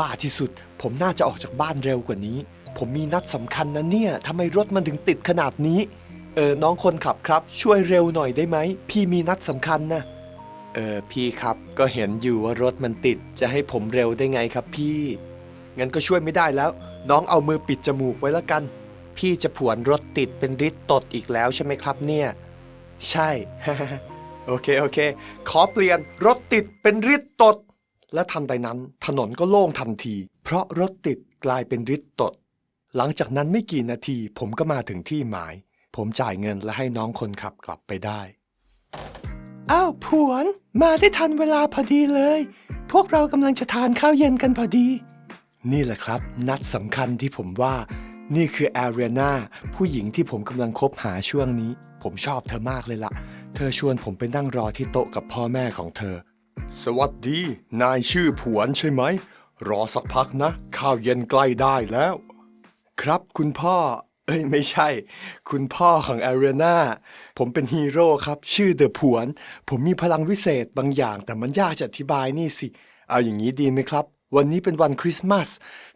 บ้าที่สุด ผมน่าจะออกจากบ้านเร็วกว่านี้ ผมมีนัดสำคัญนะเนี่ยทำไมรถมันถึงติดขนาดนี้ เออ น้องคนขับครับ ช่วยเร็วหน่อยได้ไหม พี่มีนัดสำคัญนะ เออ พี่ครับ ก็เห็นอยู่ว่ารถมันติด จะให้ผมเร็วได้ไงครับพี่ งั้นก็ช่วยไม่ได้แล้ว น้องเอามือปิดจมูกไว้แล้วกัน พี่จะผวนรถติดเป็นริดตดอีกแล้วใช่ไหมครับเนี่ย ใช่ โอเค โอเค ขอเปลี่ยนรถติดเป็นริดตด และทันใดนั้นถนนก็โล่งทันที เพราะรถติดกลายเป็นริดตด หลังจากนั้นไม่กี่นาทีผมก็มาถึงที่หมาย ผมจ่ายเงินและให้น้องคนขับกลับไปได้ อ้าวผวน มาได้ทันเวลาพอดีเลย พวกเรากำลังจะทานข้าวเย็นกันพอดี นี่แหละครับ นัดสำคัญที่ผมว่า นี่คือแอเรียนาผู้หญิงที่ผมกำลังคบหาช่วงนี้ ผมชอบเธอมากเลยล่ะ เธอชวนผมไปนั่งรอที่โต๊ะกับพ่อแม่ของเธอ สวัสดี นายชื่อผวนใช่ไหม รอสักพักนะ ข้าวเย็นใกล้ได้แล้ว ครับคุณพ่อ เอ้ยไม่ใช่ คุณพ่อของแอเรีนาผมเป็นฮีโร่ครับ ชื่อเดอะผวน ผมมีพลังวิเศษบางอย่าง แต่มันยากจะอธิบายนี่สิ เอาอย่างนี้ดีไหมครับ วันนี้เป็นวันคริสต์มาส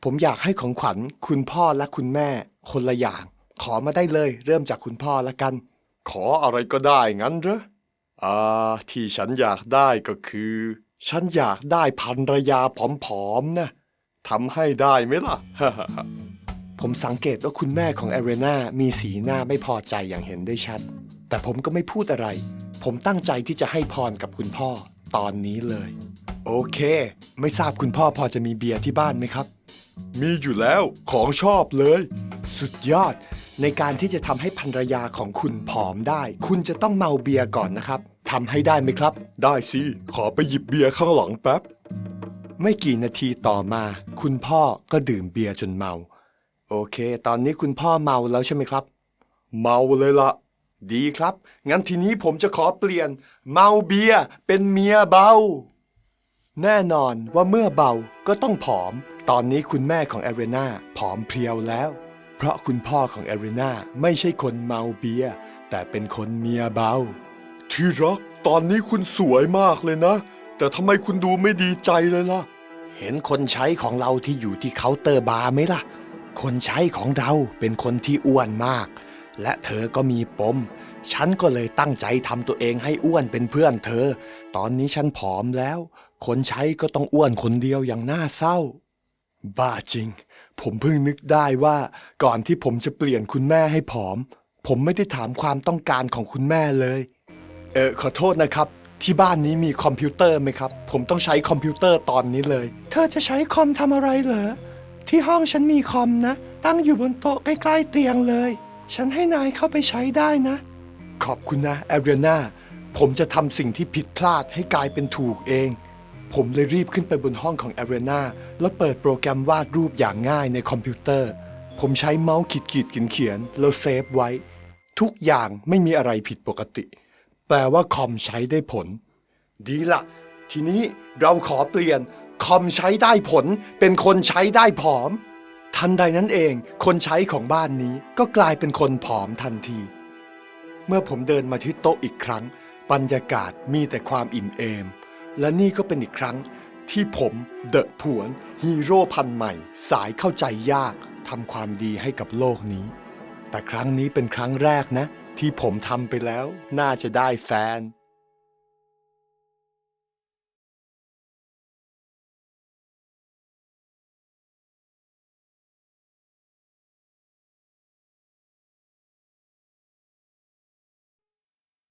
ผมอยากให้ของขวัญ คุณพ่อและคุณแม่ คนละอย่าง ขอมาได้เลย เริ่มจากคุณพ่อละกัน ขออะไรก็ได้งั้นเหรอ อ่าที่ฉันอยากได้ก็คือ ฉันอยากได้ภรรยาผอมๆนะทำให้ได้ไหมล่ะ ผมสังเกตว่าคุณแม่ของแอเรนามีสีหน้าไม่พอใจอย่างเห็นได้ชัด แต่ผมก็ไม่พูดอะไร ผมตั้งใจที่จะให้พรกับคุณพ่อตอนนี้เลย โอเค ไม่ทราบคุณพ่อพอจะมีเบียร์ที่บ้านไหมครับ มีอยู่แล้วของชอบเลย สุดยอด ในการที่จะทำให้ภรรยาของคุณผอมได้ คุณจะต้องเมาเบียร์ก่อนนะครับ ทำให้ได้ไหมครับ ได้สิ ขอไปหยิบเบียร์ข้างหลังแป๊บ ไม่กี่นาทีต่อมา คุณพ่อก็ดื่มเบียร์จนเมา โอเค ตอนนี้คุณพ่อเมาแล้วใช่ไหมครับ เมาเลยละดีครับ งั้นทีนี้ผมจะขอเปลี่ยน เมาเบียร์เป็นเมียเบา แน่นอนว่าเมื่อเบาก็ต้องผอม ตอนนี้คุณแม่ของแอเรนาผอมเพรียวแล้ว เพราะคุณพ่อของแอเรนาไม่ใช่คนเมาเบียร์แต่เป็นคนเมียเบา ที่รักตอนนี้คุณสวยมากเลยนะ แต่ทำไมคุณดูไม่ดีใจเลยล่ะ เห็นคนใช้ของเราที่อยู่ที่เคาน์เตอร์บาร์ไหมล่ะ คนใช้ของเราเป็นคนที่อ้วนมาก และเธอก็มีปม ฉันก็เลยตั้งใจทำตัวเองให้อ้วนเป็นเพื่อนเธอ ตอนนี้ฉันผอมแล้ว คนใช้ก็ต้องอ้วนคนเดียวอย่างน่าเศร้า บ้าจริง ผมเพิ่งนึกได้ว่าก่อนที่ผมจะเปลี่ยนคุณแม่ให้ผอม ผมไม่ได้ถามความต้องการของคุณแม่เลย เออขอโทษนะครับ ที่บ้านนี้มีคอมพิวเตอร์ไหมครับ ผมต้องใช้คอมพิวเตอร์ตอนนี้เลย เธอจะใช้คอมทำอะไรเหรอ ที่ห้องฉันมีคอมนะ ตั้งอยู่บนโต๊ะใกล้ๆเตียงเลย ฉันให้นายเข้าไปใช้ได้นะ ขอบคุณนะแอเรียนาผมจะทำสิ่งที่ผิดพลาดให้กลายเป็นถูกเอง ผมเลยรีบขึ้นไปบนห้องของแอเรียนาแล้วเปิดโปรแกรมวาดรูปอย่างง่ายในคอมพิวเตอร์ ผมใช้เมาส์ขีดขีดเขียนเขียนแล้วเซฟไว้ ทุกอย่างไม่มีอะไรผิดปกติ แปลว่าคอมใช้ได้ผล ดีละ ทีนี้เราขอเปลี่ยนคอมใช้ได้ผล เป็นคนใช้ได้ผอม ทันใดนั้นเอง คนใช้ของบ้านนี้ก็กลายเป็นคนผอมทันที เมื่อผมเดินมาที่โต๊ะอีกครั้ง บรรยากาศมีแต่ความอิ่มเอม และนี่ก็เป็นอีกครั้งที่ผมเดอะผวนฮีโร่พันใหม่ สายเข้าใจยากทำความดีให้กับโลกนี้ แต่ครั้งนี้เป็นครั้งแรกนะ ที่ผมทำไปแล้ว น่าจะได้แฟน